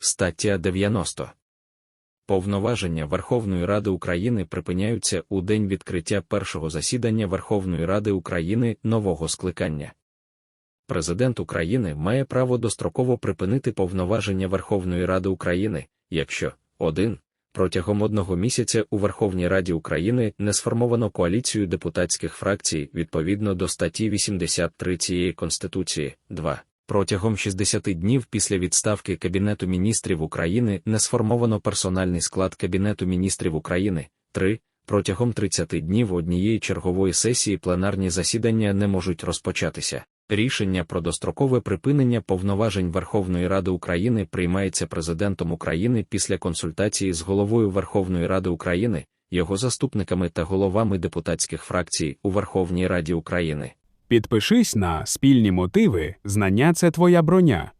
Стаття 90. Повноваження Верховної Ради України припиняються у день відкриття першого засідання Верховної Ради України нового скликання. Президент України має право достроково припинити повноваження Верховної Ради України, якщо 1. Протягом одного місяця у Верховній Раді України не сформовано коаліцію депутатських фракцій відповідно до статті 83 цієї Конституції, 2. Протягом 60 днів після відставки Кабінету міністрів України не сформовано персональний склад Кабінету міністрів України, 3. Протягом 30 днів однієї чергової сесії пленарні засідання не можуть розпочатися. Рішення про дострокове припинення повноважень Верховної Ради України приймається президентом України після консультації з головою Верховної Ради України, його заступниками та головами депутатських фракцій у Верховній Раді України. Підпишись на спільні мотиви, знання це твоя броня.